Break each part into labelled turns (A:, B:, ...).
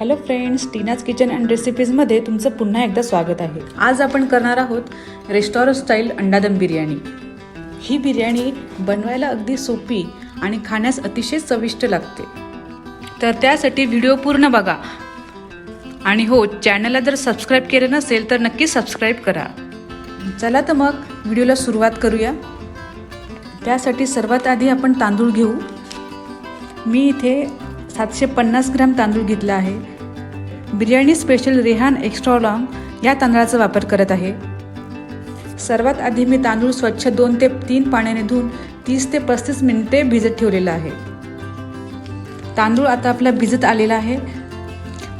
A: Hello friends Teena's kitchen and रेसिपीजमध्ये तुमचं पुन्हा एकदा स्वागत आहे. आज आपण करणार आहोत रेस्टॉरंट स्टाईल अंडादम बिर्याणी. ही बिर्याणी बनवायला अगदी सोपी आणि खाण्यास अतिशय चविष्ट लागते. तर त्यासाठी व्हिडिओ पूर्ण बघा. आणि हो चॅनलला जर सबस्क्राईब केलं नसेल तर नक्की सबस्क्राईब करा. चला तर मग व्हिडिओला सुरुवात करूया. त्यासाठी सर्वात आधी आपण तांदूळ घेऊ. मी इथे सातशे पन्नास ग्रॅम तांदूळ घेतला आहे. Biryani special Rehan extra long या तांदळाचा वापर करत आहे. सर्वात आधी मी तांदूळ स्वच्छ दोन ते तीन पाण्याने धुवून तीस ते पस्तीस मिनिटे भिजत ठेवलेलं आहे. तांदूळ आता आपला भिजत आलेला आहे.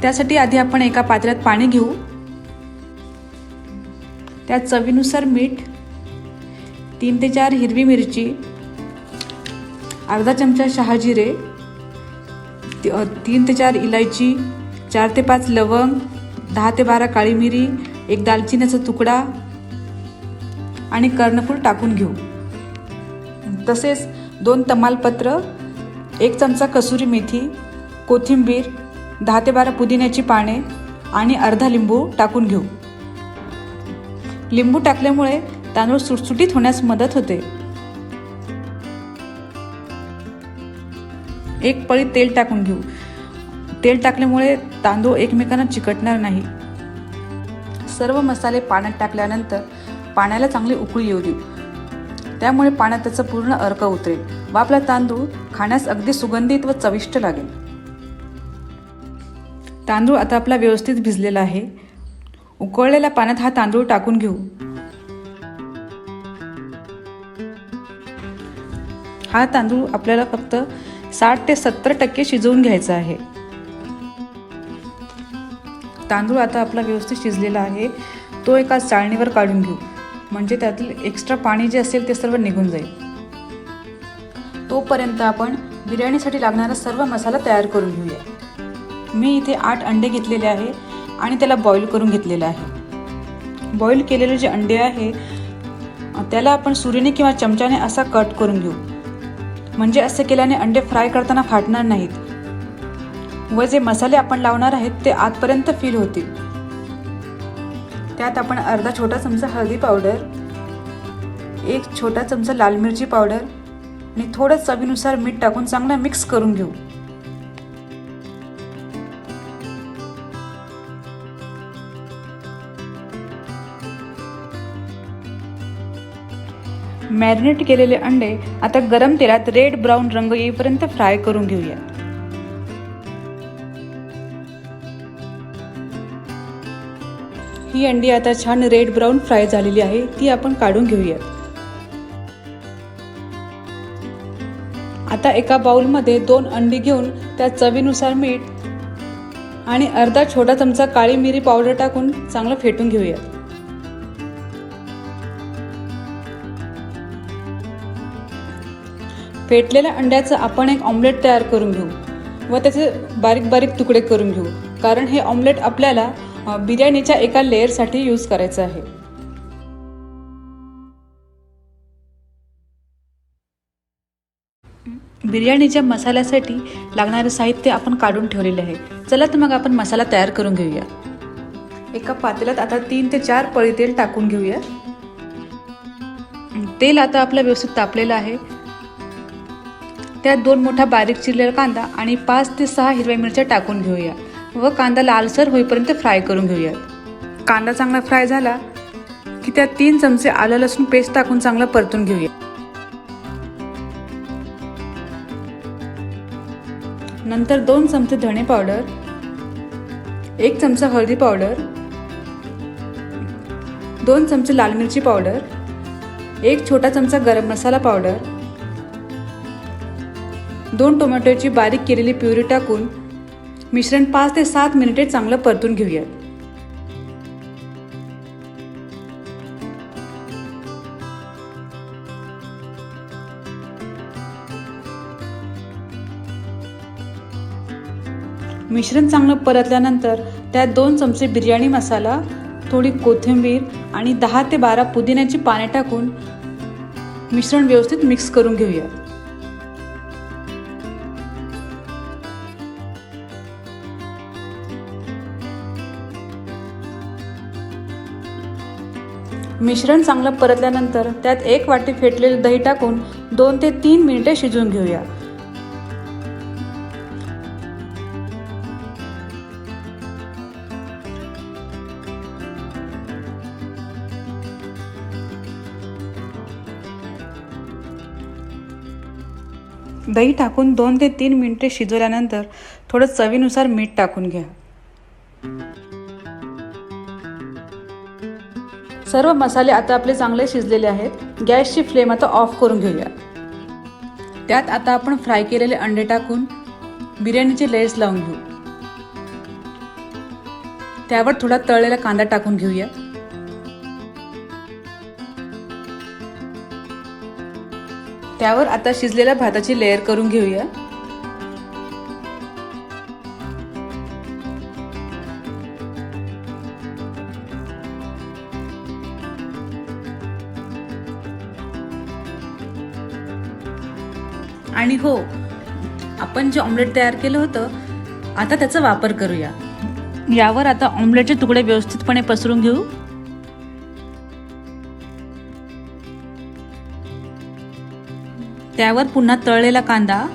A: त्यासाठी आधी आपण एका पात्र्यात पाणी घेऊ. त्यात चवीनुसार मीठ तीन ते चार हिरवी मिरची अर्धा चमचा शहाजिरे तीन ते चार इलायची चार ते पाच लवंग दहा ते बारा काळी मिरी एक दालचिन्याचा तुकडा आणि कर्णफूल टाकून घेऊ. तसेच दोन तमालपत्र एक चमचा कसुरी मेथी कोथिंबीर दहा ते बारा पुदिन्याची पाने आणि अर्धा लिंबू टाकून घेऊ. लिंबू टाकल्यामुळे तांदूळ सुटसुटीत होण्यास मदत होते. एक पळी तेल टाकून घेऊ. तेल टाकल्यामुळे तांदूळ एकमेकांना चिकटणार नाही. सर्व मसाले पाण्यात टाकल्यानंतर पाण्याला चांगली उकळी येऊ देऊ. त्यामुळे पाण्यात त्याचा पूर्ण अर्क उतरेल. व आपला तांदूळ खाण्यास अगदी सुगंधित व चविष्ट लागेल. तांदूळ आता आपला व्यवस्थित भिजलेला आहे. उकळलेल्या पाण्यात हा तांदूळ टाकून घेऊ. हा तांदूळ आपल्याला फक्त साठ ते सत्तर टक्के शिजवून घ्यायचं आहे. तांदूळ आता आपला व्यवस्थित शिजलेला आहे. तो एका चाळणीवर काढून घेऊ. म्हणजे त्यातील एक्स्ट्रा पाणी जे असेल ते सर्व निघून जाईल. तोपर्यंत आपण बिर्याणीसाठी लागणारा सर्व मसाला तयार करून घेऊया. मी इथे आठ अंडे घेतलेले आहे आणि त्याला बॉईल करून घेतलेलं आहे. बॉईल केलेले जे अंडे आहे त्याला आपण सुरीने किंवा चमच्याने असा कट करून घेऊ. म्हणजे असे केल्याने अंडे फ्राय करताना फाटणार नाहीत. व जे मसाले आपण लावणार आहेत ते आतपर्यंत फील होतील. त्यात आपण अर्धा छोटा चमचा हळदी पावडर एक छोटा चमचा लाल मिरची पावडर आणि थोडं चवीनुसार मीठ टाकून चांगला मिक्स करून घेऊ. मॅरिनेट केलेले अंडे आता गरम तेलात रेड ब्राऊन रंग येईपर्यंत फ्राय करून घेऊया. ही अंडी आता छान रेड ब्राऊन फ्राय झालेली आहे ती आपण काढून घेऊया. आता एका बाउलमध्ये दोन अंडी घेऊन त्या चवीनुसार मीठ आणि अर्धा छोटा चमचा काळी मिरी पावडर टाकून चांगलं फेटून घेऊया. फेटलेल्या अंड्याचं आपण एक ऑमलेट तयार करून घेऊ. व त्याचे बारीक बारीक तुकडे करून घेऊ. कारण हे ऑमलेट आपल्याला बिर्याणीच्या एका लेअरसाठी यूज करायचं आहे. बिर्याणीच्या मसाल्यासाठी लागणारे साहित्य आपण काढून ठेवलेले आहे. चला तर मग आपण मसाला तयार करून घेऊया. एका पातेल्यात आता तीन ते चार पळी तेल टाकून घेऊया. तेल आता आपलं व्यवस्थित तापलेलं आहे. त्यात दोन मोठा बारीक चिरलेला कांदा आणि पाच ते सहा हिरव्या मिरच्या टाकून घेऊया व कांदा लालसर होईपर्यंत फ्राय करून घेऊयात. कांदा चांगला फ्राय झाला की त्यात तीन चमचे आलं लसूण पेस्ट टाकून चांगला परतून घेऊया. नंतर दोन चमचे धणे पावडर एक चमचा हळदी पावडर दोन चमचे लाल मिरची पावडर एक छोटा चमचा गरम मसाला पावडर दोन टोमॅटोची बारीक केलेली प्युरी टाकून मिश्रण पाच ते सात मिनिटे चांगलं परतून घेऊयात. मिश्रण चांगलं परतल्यानंतर त्यात दोन चमचे बिर्याणी मसाला थोडी कोथिंबीर आणि दहा ते बारा पुदिन्याची पाने टाकून मिश्रण व्यवस्थित मिक्स करून घेऊया मिश्रण चांगलं परतल्यानंतर त्यात एक वाटी फेटलेलं दही टाकून दोन ते तीन मिनिटे शिजवून घेऊया. दही टाकून दोन ते तीन मिनिटे शिजवल्यानंतर थोडं चवीनुसार मीठ टाकून घ्या. सर्व मसाले आता आपले चांगले शिजलेले आहेत. गॅसची फ्लेम आता ऑफ करून घेऊया. त्यात आता आपण फ्राय केलेले अंडे टाकून बिर्याणीचे लेयर्स लावून घेऊ. त्यावर थोडा तळलेला कांदा टाकून घेऊया. त्यावर आता शिजलेल्या भाताची लेयर करून घेऊया. आणि हो आपण जे ऑमलेट तयार केलं होतं आता त्याचा वापर करूया. यावर आता ऑमलेटचे तुकडे व्यवस्थितपणे पसरून घेऊ. त्यावर पुन्हा तळलेला कांदा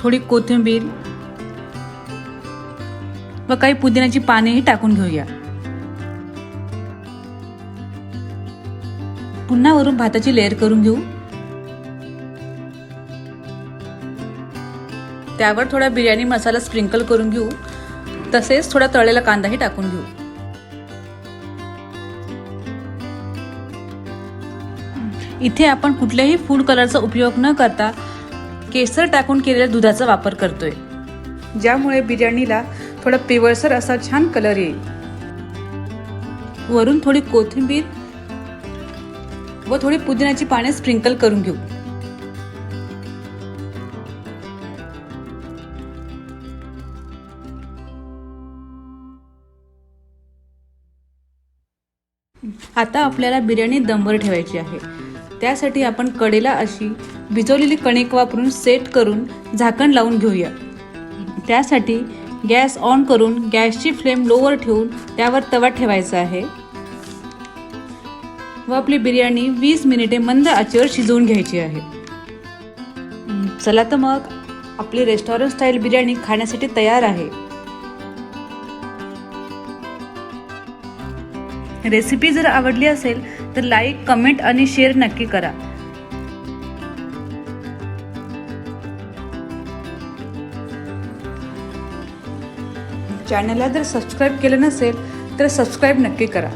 A: थोडी कोथिंबीर व काही पुदिन्याची पानेही टाकून घेऊया. पुन्हा वरून भाताची लेअर करून घेऊ. त्यावर थोडा बिर्याणी मसाला स्प्रिंकल करून घेऊ. तसेच थोडा तळलेला कांदाही टाकून घेऊ. इथे आपण कुठल्याही फूड कलरचा उपयोग न करता केसर टाकून केलेल्या दुधाचा वापर करतोय. ज्यामुळे बिर्याणीला थोडा पिवळसर असा छान कलर येईल. वरून थोडी कोथिंबीर व थोडी पुदिन्याची पाने स्प्रिंकल करून घेऊ. आता आपल्याला बिर्याणी दमवर ठेवायची आहे. त्यासाठी आपण कडेला अशी भिजवलेली कणिक वापरून सेट करून झाकण लावून घेऊया. त्यासाठी गॅस ऑन करून गॅसची फ्लेम लोवर ठेवून त्यावर तवा ठेवायचा आहे. व आपली बिर्याणी वीस मिनिटे मंद आचेवर शिजवून घ्यायची आहे. चला तर मग आपली रेस्टॉरंट स्टाईल बिर्याणी खाण्यासाठी तयार आहे. रेसिपी जर आवडली असेल तर लाईक कमेंट आणि शेअर नक्की करा. चॅनलला जर सबस्क्राईब केलं नसेल तर सबस्क्राईब नक्की करा.